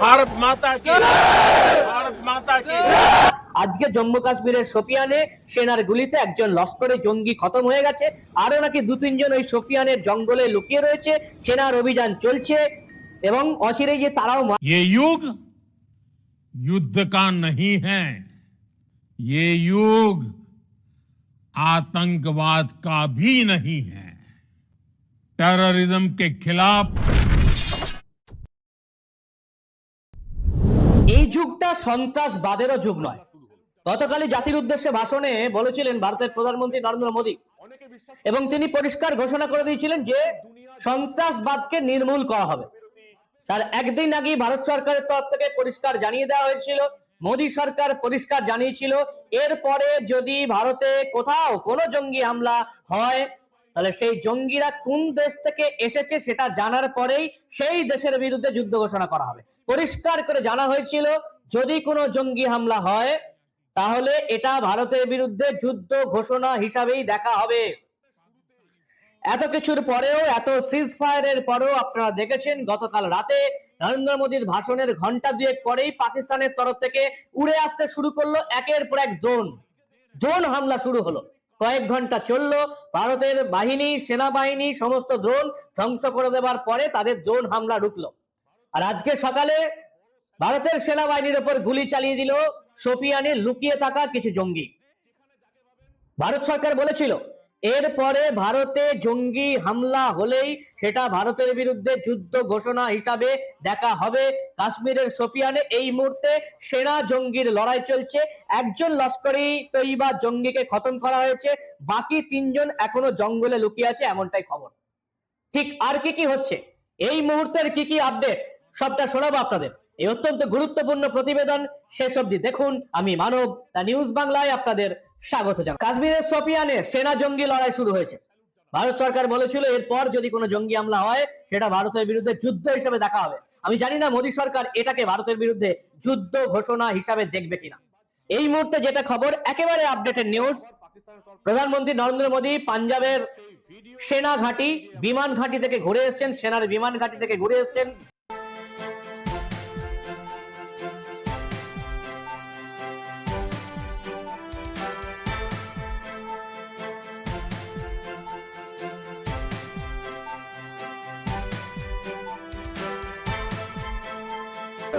भारत माता की भारत माता की আজকে জম্মু কাশ্মীরের সোপিয়ানে সেনার গুলিতে একজন লস্করে জঙ্গি খতম হয়ে গেছে আরো নাকি দু তিনজন ওই সোপিয়ানের জঙ্গলে লুকিয়ে রয়েছে সেনার অভিযান চলছে এবং অচিরেই যে তারাও মা- ये युग युद्ध का नहीं है ये युग आतंकवाद का भी नहीं है टेररिज्म के खिलाफ এই যুগটা সন্ত্রাসবাদেরও যুগ নয়। গতকালই জাতির উদ্দেশ্যে ভাষণে বলেছিলেন ভারতের প্রধানমন্ত্রী নরেন্দ্র মোদী। এবং তিনি পরিষ্কার ঘোষণা করে দিয়েছিলেন যে সন্ত্রাসবাদকে নির্মূল করা হবে। তার একদিন আগে ভারত সরকারের তরফ থেকে পরিষ্কার জানিয়ে দেওয়া হয়েছিল, মোদী সরকার পরিষ্কার জানিয়েছিল, এরপরে যদি ভারতে কোথাও কোনো জঙ্গি হামলা হয়, তাহলে সেই জঙ্গিরা কোন দেশ থেকে এসেছে সেটা জানার পরেই সেই দেশের বিরুদ্ধে যুদ্ধ ঘোষণা করা হবে। পরিষ্কার করে জানা হয়েছিল, যদি কোনো জঙ্গি হামলা হয়, তাহলে এটা ভারতের বিরুদ্ধে যুদ্ধ ঘোষণা হিসাবেই দেখা হবে। এত কিছুর পরেও, এত সিজ ফায়ারের পরেও আপনারা দেখেছেন, গতকাল রাতে নরেন্দ্র মোদীর ভাষণের ঘণ্টা দুয়েক পরেই পাকিস্তানের তরফ থেকে উড়ে আসতে শুরু করল একের পর এক ড্রোন ড্রোন হামলা শুরু হলো। কয়েক ঘণ্টা চলল, ভারতের বাহিনী, সেনাবাহিনী, সমস্ত ড্রোন ধ্বংস করে দেওয়ার পরে তাদের ড্রোন হামলা ঢুকলো আর আজকে সকালে ভারতের সেনাবাহিনীর ওপর গুলি চালিয়ে দিল সোপিয়ানে লুকিয়ে থাকা কিছু জঙ্গি। ভারত সরকার বলেছিল এরপরে ভারতে জঙ্গি হামলা হলেই সেটা ভারতের বিরুদ্ধে যুদ্ধ ঘোষণা হিসাবে দেখা হবে। কাশ্মীরের সোপিয়ানে এই মুহূর্তে সেনা জঙ্গির লড়াই চলছে। একজন লস্করি তৈবা জঙ্গিকে খতম করা হয়েছে। বাকি তিনজন এখনও জঙ্গলে লুকিয়ে আছে, এমনটাই খবর। ঠিক আর কি কি হচ্ছে? এই মুহূর্তের কি কি আপডেট সবটা শোনাবো আপনাদের। এই অত্যন্ত গুরুত্বপূর্ণ প্রতিবেদন শেষ অব্দি দেখুন। আমি মানব, দা নিউজ বাংলায় আপনাদের স্বাগত জানাই। কাশ্মীরের সোপিয়ানে সেনা জঙ্গি লড়াই শুরু হয়েছে। ভারত সরকার বলেছিল, এরপর যদি কোনো জঙ্গি হামলা হয়, সেটা ভারতের বিরুদ্ধে যুদ্ধ হিসেবে দেখা হবে। আমি জানি না মোদী সরকার এটাকে ভারতের বিরুদ্ধে যুদ্ধ ঘোষণা হিসাবে দেখবে কিনা। এই মুহূর্তে যেটা খবর, একেবারে আপডেটেড নিউজ প্রধানমন্ত্রী নরেন্দ্র মোদী পাঞ্জাবের সেনা ঘাঁটি, বিমান ঘাঁটি থেকে ঘুরে এসছেন। সেনার বিমান ঘাঁটি থেকে ঘুরে এসছেন।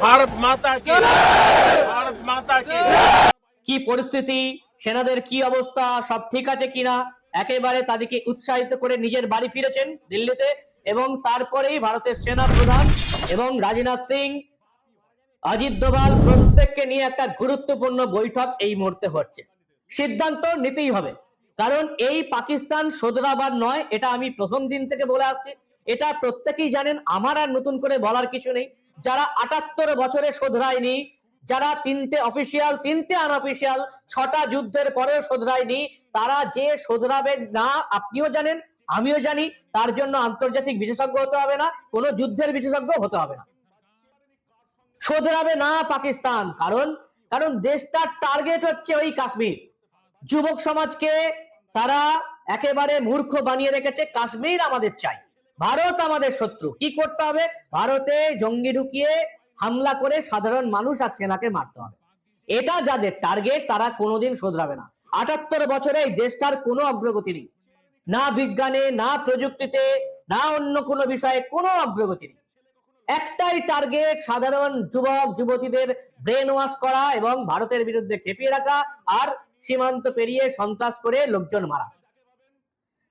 ভারত মাতা কি? ভারত মাতা কি? কি পরিস্থিতি? সেনাদের কি অবস্থা? সব ঠিক আছে কিনা? একেবারে তাদেরকে উৎসাহিত করে নিজের বাড়ি ফিরেছেন দিল্লিতে এবং তারপরেই ভারতের সেনা প্রধান এবং রাজনাথ সিং। অজিত দোভাল প্রত্যেককে নিয়ে একটা গুরুত্বপূর্ণ বৈঠক এই মুহূর্তে হচ্ছে। সিদ্ধান্ত নিতেই হবে। কারণ এই পাকিস্তান সদরাবাদ নয় এটা আমি প্রথম দিন থেকে বলে আসছি। এটা প্রত্যেকেই জানেন আমার আর নতুন করে বলার কিছু নেই। যারা আটাত্তর বছরে শোধরায়নি, যারা তিনটে অফিসিয়াল তিনটে আনঅফিসিয়াল ছটা যুদ্ধের পরেও শোধরায়নি, তারা যে শোধরাবেন না, আপনিও জানেন, আমিও জানি, তার জন্য আন্তর্জাতিক বিশেষজ্ঞ হতে হবে না, কোনো যুদ্ধের বিশেষজ্ঞ হতে হবে না। শোধরাবে না পাকিস্তান, কারণ কারণ দেশটার টার্গেট হচ্ছে ওই কাশ্মীর। যুবক সমাজকে তারা একেবারে মূর্খ বানিয়ে রেখেছে, কাশ্মীর আমাদের চাই। ভারত আমাদের শত্রু। কি করতে হবে? ভারতে জঙ্গি ঢুকিয়ে হামলা করে সাধারণ মানুষ আর সেনাকে মারতে হবে। এটা যাদের টার্গেট তারা কোনোদিন শোধরাবে না। আটাত্তর বছরে এই দেশটার কোনো অগ্রগতি নেই। না বিজ্ঞানে, না প্রযুক্তিতে, না অন্য কোনো বিষয়ে কোনো অগ্রগতি নেই। একটাই টার্গেট সাধারণ যুবক, যুবতীদের ব্রেন ওয়াশ করা এবং ভারতের বিরুদ্ধে খেপিয়ে রাখা আর সীমান্ত পেরিয়ে সন্ত্রাস করে লোকজন মারা।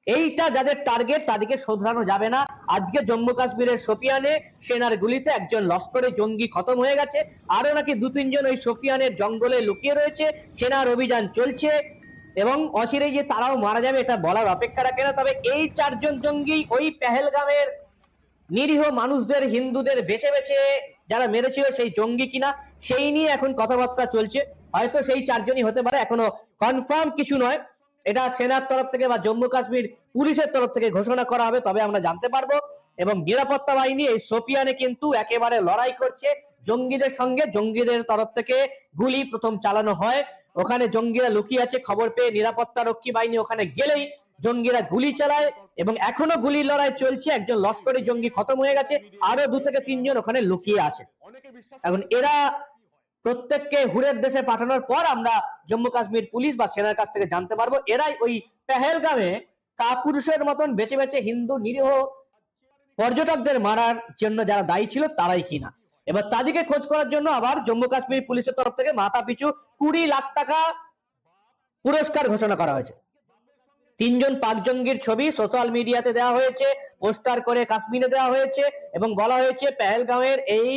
এইটা যাদের টার্গেট তাদেরকে শোধরানো যাবে না। আজকে জম্মু কাশ্মীরের সোপিয়ানে সেনার গুলিতে একজন লস্করে জঙ্গি খতম হয়ে গেছে। আরও নাকি দু তিনজন ওই সোফিয়ানের জঙ্গলে লুকিয়ে রয়েছে। সেনার অভিযান চলছে এবং অচিরেই যে তারাও মারা যাবে এটা বলার অপেক্ষা রাখে না। তবে এই চারজন জঙ্গি ওই পেহেলগামের নিরীহ মানুষদের, হিন্দুদের বেছে বেছে যারা মেরেছিল সেই জঙ্গি কিনা, সেই নিয়ে এখন কথাবার্তা চলছে। হয়তো সেই চারজনই হতে পারে, এখনও কনফার্ম কিছু নয়। এটা সেনার তরফ থেকে বা জম্মু কাশ্মীর পুলিশের তরফ থেকে ঘোষণা করা হবে, তবে আমরা জানতে পারব। এবং নিরাপত্তা বাহিনী এই সোপিয়ানে কিন্তু একেবারে লড়াই করছে। জঙ্গিদের সঙ্গে জঙ্গিদের তরফ থেকে গুলি প্রথম চালানো হয়। ওখানে জঙ্গিরা লুকিয়ে আছে, খবর পেয়ে নিরাপত্তা রক্ষী বাহিনী ওখানে গেলেই জঙ্গিরা গুলি চালায় এবং এখনও গুলির লড়াই চলছে। একজন লস্করি জঙ্গি খতম হয়ে গেছে, আরও দু থেকে তিনজন ওখানে লুকিয়ে আছে। এখন এরা প্রত্যেককে হুরের দেশে পাঠানোর পর আমরা জম্মু কাশ্মীর পুলিশ বা সেনার কাছ থেকে জানতে পারব। এরাই ওই পেহেলগামে কাপুরুষের মতন বেঁচে বেঁচে হিন্দু নিরীহ পর্যটকদের মারার জন্য যারা দায়ী ছিল তারাই কিনা। এবার তাদেরকে খোঁজ করার জন্য আবার জম্মু কাশ্মীর পুলিশের তরফ থেকে মাথা পিছু কুড়ি লাখ টাকা পুরস্কার ঘোষণা করা হয়েছে। তিনজন পাক জঙ্গির ছবি সোশ্যাল মিডিয়াতে দেওয়া হয়েছে, পোস্টার করে কাশ্মীরে দেওয়া হয়েছে এবং বলা হয়েছে পেহেলগাঁওয়ের এই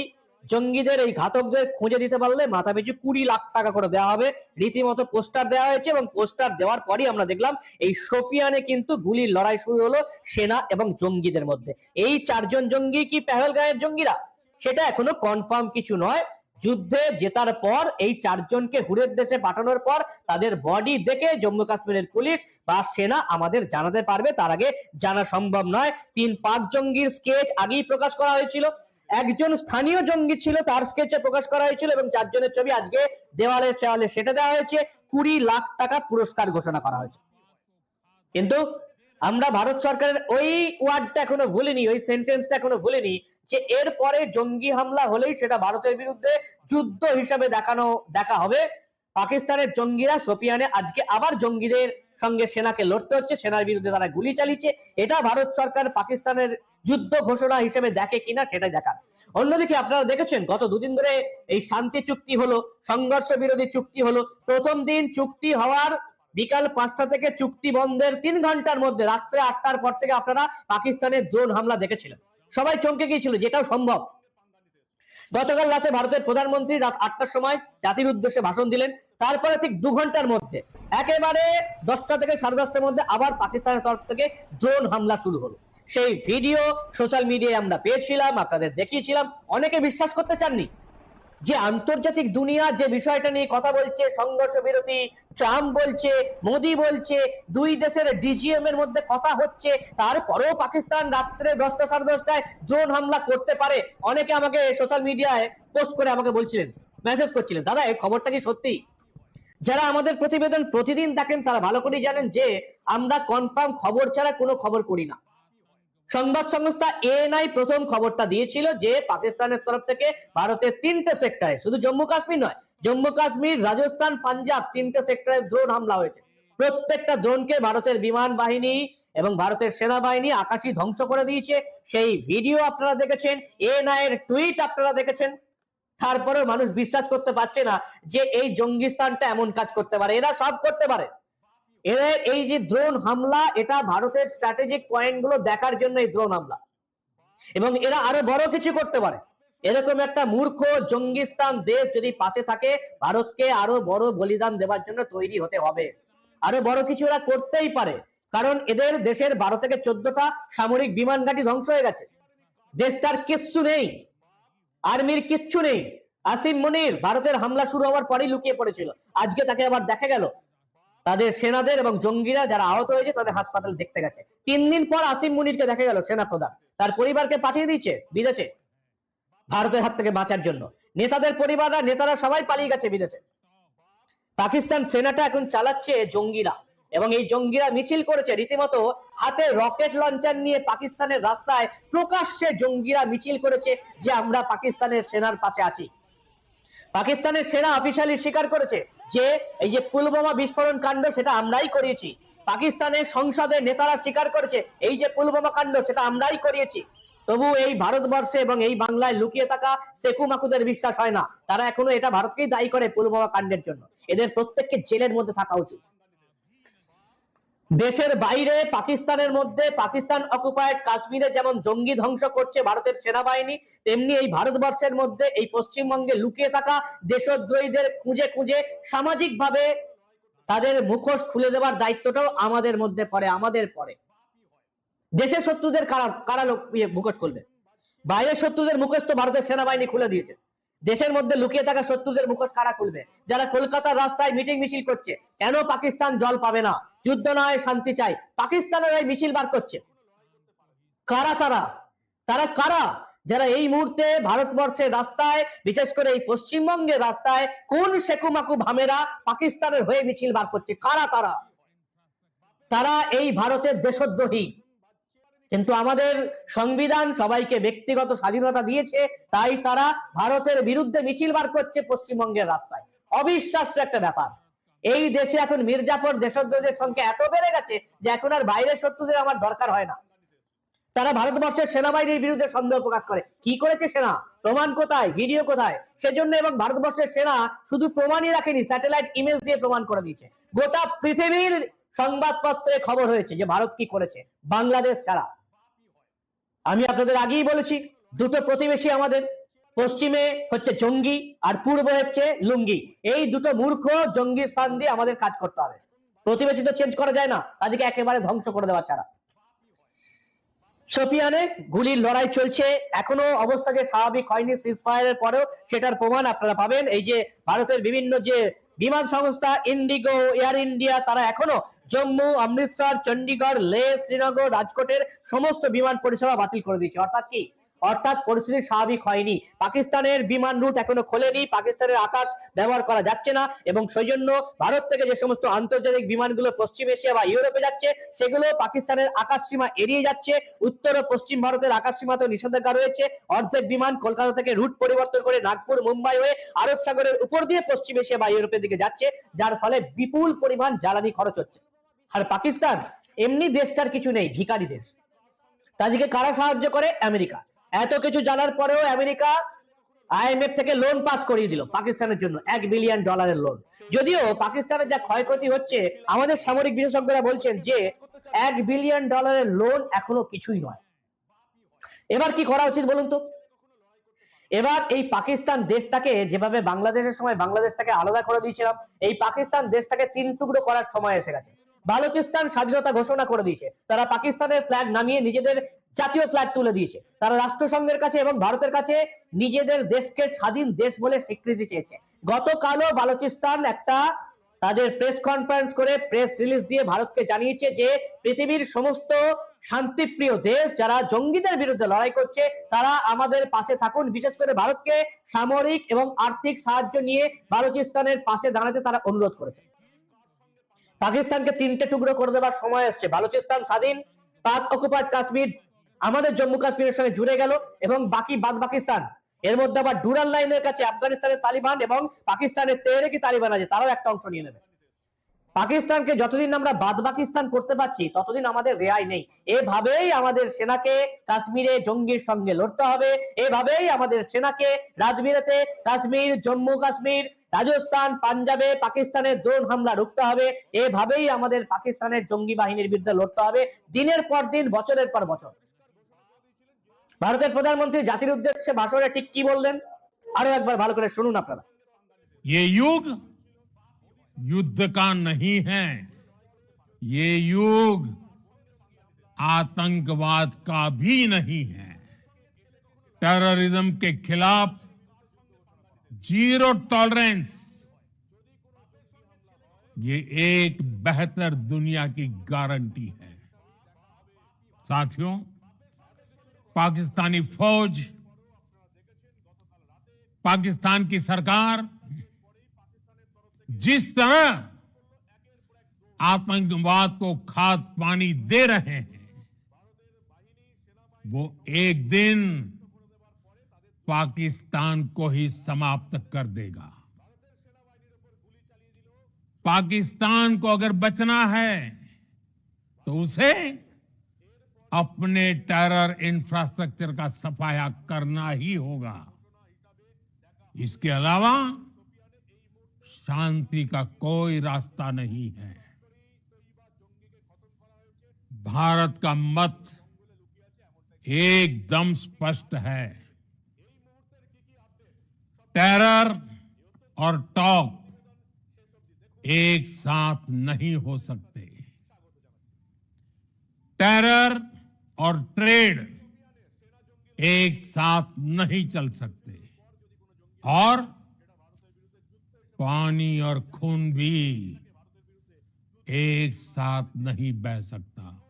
জঙ্গিদের এই ঘাতকদের খুঁজে দিতে পারলে মাথা পিছু কুড়ি লাখ টাকা করে দেওয়া হবে। রীতিমতো পোস্টার দেওয়া হয়েছে এবং পোস্টার দেওয়ার পরই আমরা দেখলাম এই সোফিয়ানে কিন্তু গুলির লড়াই শুরু হলো সেনা এবং জঙ্গিদের মধ্যে। এই চারজন জঙ্গি কি পেহেলগাঁয়ের জঙ্গিরা? সেটা এখনও কনফার্ম কিছু নয়। যুদ্ধে জেতার পর এই চারজনকে হুরের দেশে পাঠানোর পর তাদের বডি দেখে জম্মু কাশ্মীরের পুলিশ বা সেনা আমাদের জানাতে পারবে। তার আগে জানা সম্ভব নয়। তিন পাক জঙ্গির স্কেচ আগেই প্রকাশ করা হয়েছিল। একজন স্থানীয় জঙ্গি ছিল, তার স্কেচে প্রকাশ করা হয়েছিল এবং চারজনের ছবি আজকে দেওয়ালে চেয়ালে সেটা দেওয়া হয়েছে। কুড়ি লাখ টাকা পুরস্কার ঘোষণা করা হয়েছে। কিন্তু আমরা ভারত সরকারের ওই ওয়ার্ডটা এখনও ভুলিনি, ওই সেন্টেন্সটা এখনও ভুলিনি যে এরপরে জঙ্গি হামলা হলেই সেটা ভারতের বিরুদ্ধে যুদ্ধ হিসাবে দেখানো, দেখা হবে। পাকিস্তানের জঙ্গিরা সোপিয়ানে আজকে আবার জঙ্গিদের সঙ্গে সেনাকে লড়তে হচ্ছে। সেনার বিরুদ্ধে তারা গুলি চালিয়েছে। এটা ভারত সরকার পাকিস্তানের যুদ্ধ ঘোষণা হিসেবে দেখে কিনা সেটাই দেখার। অন্যদিকে আপনারা দেখেছেন, গত দুদিন ধরে এই শান্তি চুক্তি হলো, সংঘর্ষ বিরোধী চুক্তি হলো। প্রথম দিন চুক্তি হওয়ার বিকাল পাঁচটা থেকে চুক্তি বন্ধের তিন ঘণ্টার মধ্যে, রাত্রে আটটার পর থেকে আপনারা পাকিস্তানের ড্রোন হামলা দেখেছিলেন। সবাই চমকে গিয়েছিল যেটাও সম্ভব। গতকাল রাতে ভারতের প্রধানমন্ত্রী রাত আটটার সময় জাতির উদ্দেশ্যে ভাষণ দিলেন। তারপরে ঠিক দু ঘণ্টার মধ্যে, একেবারে দশটা থেকে সাড়ে দশটার মধ্যে আবার পাকিস্তানের তরফ থেকে ড্রোন হামলা শুরু হলো। সেই ভিডিও সোশ্যাল মিডিয়ায় আমরা পেয়েছিলাম, আপনাদের দেখিয়েছিলাম। অনেকে বিশ্বাস করতে চাননি যে আন্তর্জাতিক দুনিয়া যে বিষয়টা নিয়ে কথা বলছে, সংঘর্ষ বিরতি ট্রাম্প বলছে, মোদি বলছে, দুই দেশের ডিজিএম এর মধ্যে কথা হচ্ছে, তারপরেও পাকিস্তান রাত্রে দশটা সাড়ে দশটায় ড্রোন হামলা করতে পারে। অনেকে আমাকে সোশ্যাল মিডিয়ায় পোস্ট করে আমাকে বলছিলেন মেসেজ করছিলেন। দাদা, এই খবরটা কি সত্যি? যারা আমাদের প্রতিবেদন প্রতিদিন দেখেন, তারা ভালো করেই জানেন যে আমরা কনফার্ম খবর ছাড়া কোনো খবর করি না। সংবাদ সংস্থা এএনআই প্রথম খবরটা দিয়েছিল যে পাকিস্তানের তরফ থেকে ভারতের তিনটে সেক্টরে, শুধু জম্মু কাশ্মীর নয়, জম্মু কাশ্মীর, রাজস্থান, পাঞ্জাব তিনটে সেক্টরে ড্রোন হামলা হয়েছে। প্রত্যেকটা ড্রোনকে ভারতের বিমান বাহিনী এবং ভারতের সেনাবাহিনী আকাশী ধ্বংস করে দিয়েছে। সেই ভিডিও আপনারা দেখেছেন এএনআই এর টুইট আপনারা দেখেছেন। তারপরেও মানুষ বিশ্বাস করতে পারছে না যে এই জঙ্গিস্তানটা এমন কাজ করতে পারে, এরা সব করতে পারে। এদের এই যে ড্রোন হামলা, এটা ভারতের স্ট্র্যাটেজিক পয়েন্টগুলো দেখার জন্য এই ড্রোন হামলা। এবং এরা আরও বড় কিছু করতে পারে। এরকম একটা মূর্খ জঙ্গিস্তান দেশ যদি পাশে থাকে, ভারতকে আরও বড় বলিদান দেওয়ার জন্য তৈরি হতে হবে। আরও বড় কিছু এরা করতেই পারে। কারণ এদের দেশের বারো থেকে চোদ্দটা সামরিক বিমান ঘাঁটি ধ্বংস হয়ে গেছে। দেশটার কিচ্ছু নেই। আর্মির কিচ্ছু নেই। আসিম মনির ভারতের হামলা শুরু হওয়ার পরেই লুকিয়ে পড়েছিল। আজকে তাকে আবার দেখা গেল। তাদের সেনাদের এবং জঙ্গিরা যারা আহত হয়েছে তাদের হাসপাতাল দেখতে গেছে। তিন দিন পর আসিম মুনিরকে দেখা গেল সেনা প্রধান তার পরিবারকে পাঠিয়ে দিয়েছে বিদেশে ভারতের হাত থেকে বাঁচার জন্য। নেতাদের পরিবাররা নেতারা সবাই পালিয়ে গেছে বিদেশে। পাকিস্তান সেনাটা এখন চালাচ্ছে জঙ্গিরা এবং এই জঙ্গিরা মিছিল করেছে। রীতিমতো হাতে রকেট লঞ্চার নিয়ে পাকিস্তানের রাস্তায় প্রকাশ্যে জঙ্গিরা মিছিল করেছে যে আমরা পাকিস্তানের সেনার পাশে আছি। পাকিস্তানের সেনা অফিসিয়ালি স্বীকার করেছে যে, এই যে পুলওয়ামা বিস্ফোরণ কাণ্ড সেটা আমরাই করিয়েছি। পাকিস্তানের সংসদের নেতারা স্বীকার করেছে, এই যে পুলওয়ামা কাণ্ড সেটা আমরাই করিয়েছি। তবু এই ভারতবর্ষে এবং এই বাংলায় লুকিয়ে থাকা সেকু মাকুদের বিশ্বাস হয় না। তারা এখনও এটা ভারতকেই দায়ী করে পুলওয়ামা কাণ্ডের জন্য। এদের প্রত্যেককে জেলের মধ্যে থাকা উচিত। দেশের বাইরে, পাকিস্তানের মধ্যে, পাকিস্তান অকুপায়েড কাশ্মীরে যেমন জঙ্গি ধ্বংস করছে ভারতের সেনাবাহিনী তেমনি এই ভারতবর্ষের মধ্যে, এই পশ্চিমবঙ্গে লুকিয়ে থাকা দেশদ্রোহীদের খুঁজে খুঁজে সামাজিকভাবে তাদের মুখোশ খুলে দেওয়ার দায়িত্বটাও আমাদের মধ্যে পড়ে, আমাদের পড়ে। দেশের শত্রুদের কারা কারা লোক ইয়ে মুখোশ খুলবে? বাইরের শত্রুদের মুখোশ তো ভারতের সেনাবাহিনী খুলে দিয়েছে। দেশের মধ্যে লুকিয়ে থাকা শত্রুদের মুখোশ কারা খুলবে? যারা কলকাতার রাস্তায় মিটিং মিছিল করছে, কেন পাকিস্তান জল পাবে না? যুদ্ধ নয় শান্তি চাই, পাকিস্তানের এই মিছিল বার করছে। কারা তারা? তারা কারা? যারা এই মুহূর্তে ভারতবর্ষের রাস্তায়, বিশেষ করে এই পশ্চিমবঙ্গের রাস্তায় কোন সেকুমাকু ভামেরা পাকিস্তানের হয়ে মিছিল বার করছে? কারা তারা? তারা এই ভারতের দেশদ্রোহী। কিন্তু আমাদের সংবিধান সবাইকে ব্যক্তিগত স্বাধীনতা দিয়েছে, তাই তারা ভারতের বিরুদ্ধে মিছিল বার করছে পশ্চিমবঙ্গের রাস্তায়। অবিশ্বাস্য একটা ব্যাপার। এই দেশে এখন মির্জাপুর দেশদ্রোহীদের সংখ্যা এত বেড়ে গেছে যে এখন আর বাইরের শত্রুদের আমার দরকার হয় না। তারা ভারতবর্ষের সেনাবাহিনীর বিরুদ্ধে সন্দেহ প্রকাশ করে। কি করেছে সেনা? প্রমাণ কোথায়? ভিডিও কোথায়? সেজন্য এবং ভারতবর্ষের সেনা শুধু প্রমাণই রাখেনি, স্যাটেলাইট ইমেজ দিয়ে প্রমাণ করে দিয়েছে। গোটা পৃথিবীর সংবাদপত্রে খবর হয়েছে যে ভারত কি করেছে, বাংলাদেশ ছাড়া। আমি আপনাদের আগেই বলেছি, দুটো প্রতিবেশী আমাদের, পশ্চিমে হচ্ছে জঙ্গি আর পূর্ব হচ্ছে লুঙ্গি। এই দুটো মূর্খ জঙ্গি স্থান দিয়ে আমাদের কাজ করতে হবে। প্রতিবেশী তো চেঞ্জ করা যায় না, তাদেরকে একেবারে ধ্বংস করে দেওয়া ছাড়া। সোপিয়ানে গুলির লড়াই চলছে। এখনও অবস্থা যে স্বাভাবিক হয়নি সিজফায়ারের পরেও, সেটার প্রমাণ আপনারা পাবেন। এই যে ভারতের বিভিন্ন যে বিমান সংস্থা ইন্ডিগো এয়ার ইন্ডিয়া তারা এখনও জম্মু, অমৃতসর চণ্ডীগড় লে, শ্রীনগর, রাজকোটের সমস্ত বিমান পরিষেবা বাতিল করে দিয়েছে। অর্থাৎ কি? অর্থাৎ পরিস্থিতি স্বাভাবিক হয়নি। পাকিস্তানের বিমান রুট এখনও খোলেনি, পাকিস্তানের আকাশ ব্যবহার করা যাচ্ছে না এবং সেই জন্য ভারত থেকে যে সমস্ত আন্তর্জাতিক বিমানগুলো পশ্চিম এশিয়া বা ইউরোপে যাচ্ছে, সেগুলো পাকিস্তানের আকাশ সীমা এড়িয়ে যাচ্ছে। উত্তর ও পশ্চিম ভারতের আকাশ সীমাতেও নিষেধাজ্ঞা রয়েছে। অর্ধেক বিমান কলকাতা থেকে রুট পরিবর্তন করে নাগপুর, মুম্বাই হয়ে আরব সাগরের উপর দিয়ে পশ্চিম এশিয়া বা ইউরোপের দিকে যাচ্ছে, যার ফলে বিপুল পরিমাণ জ্বালানি খরচ হচ্ছে। আর পাকিস্তান, এমনি দেশটার কিছু নেই ভিকারি দেশ। তাদেরকে কারা সাহায্য করে? আমেরিকা। এত কিছু জানার পরেও আমেরিকা আইএমএফ থেকে লোন পাস করিয়ে দিল পাকিস্তানের জন্য, এক বিলিয়ন ডলারের লোন যদিও পাকিস্তানের যা ক্ষয়ক্ষতি হচ্ছে, আমাদের সামরিক বিশেষজ্ঞরা বলছেন যে এক বিলিয়ন ডলারের লোন এখনও কিছুই নয়। এবার কি করা উচিত বলুন তো? এবার এই পাকিস্তান দেশটাকে যেভাবে বাংলাদেশের সময় বাংলাদেশটাকে আলাদা করে দিয়েছিলাম, এই পাকিস্তান দেশটাকে তিন টুকরো করার সময় এসে গেছে। বালুচিস্তান স্বাধীনতা ঘোষণা করে দিয়েছে। তারা পাকিস্তানের ফ্ল্যাগ নামিয়ে নিজেদের জাতীয় ফ্ল্যাগ তুলে দিয়েছে। তারা রাষ্ট্রসংঘের কাছে এবং ভারতের কাছে নিজেদের দেশকে স্বাধীন দেশ বলে স্বীকৃতি চেয়েছে। গতকালও বালুচিস্তান একটা তাদের প্রেস কনফারেন্স করে প্রেস রিলিজ দিয়ে ভারতকে জানিয়েছে যে, পৃথিবীর সমস্ত শান্তিপ্রিয় দেশ যারা জঙ্গিদের বিরুদ্ধে লড়াই করছে, তারা আমাদের পাশে থাকুন। বিশেষ করে ভারতকে সামরিক এবং আর্থিক সাহায্য নিয়ে বালুচিস্তানের পাশে দাঁড়াতে তারা অনুরোধ করেছে। পাকিস্তানকে তিনটে টুকরো করে দেওয়ার সময় এসছে। বালুচিস্তান স্বাধীন পাক অকুপাইড কাশ্মীর আমাদের জম্মু কাশ্মীরের সঙ্গে জুড়ে গেল এবং বাকি বাদ পাকিস্তান। এর মধ্যে আবার ডুরাল লাইনের কাছে আফগানিস্তানের তালিবান এবং পাকিস্তানের তেহরেকি তালিবান আছে, তারাও একটা অংশ নিয়ে নেবে। পাকিস্তানকে যতদিন আমরা বাদ পাকিস্তান করতে পারছি, ততদিন আমাদের রেয়াই নেই। এভাবেই আমাদের সেনাকে কাশ্মীরে জঙ্গির সঙ্গে লড়তে হবে। এভাবেই আমাদের সেনাকে রাজমিরাতে কাশ্মীর, জম্মু কাশ্মীর, রাজস্থান, পাঞ্জাবে পাকিস্তানের ড্রোন হামলা রুখতে হবে। এভাবেই আমাদের পাকিস্তানের জঙ্গি বাহিনীর বিরুদ্ধে লড়তে হবে। দিনের পর দিন, বছরের পর বছর। ভারতের প্রধানমন্ত্রী জাতির উদ্দেশ্যে ভাষণে ঠিক কি বললেন আরো একবার ভালো করে শুনুন আপনারা ये युग युद्ध का नहीं है ये युग आतंकवाद का भी नहीं है टेररिज्म के खिलाफ जीरो टॉलरेंस ये एक बेहतर दुनिया की गारंटी है साथियों पाकिस्तानी फौज, पाकिस्तान की सरकार, जिस तरह आतंकवाद को खाद पानी दे रहे हैं, वो एक दिन पाकिस्तान को ही समाप्त कर देगा। पाकिस्तान को अगर बचना है तो उसे अपने टेरर इंफ्रास्ट्रक्चर का सफाया करना ही होगा। इसके अलावा, शांति का कोई रास्ता नहीं है। भारत का मत एकदम स्पष्ट है। टेरर और टॉक एक साथ नहीं हो सकते। टेरर और ट्रेड एक साथ नहीं चल सकते। और पानी और खून भी एक साथ नहीं बह सकता।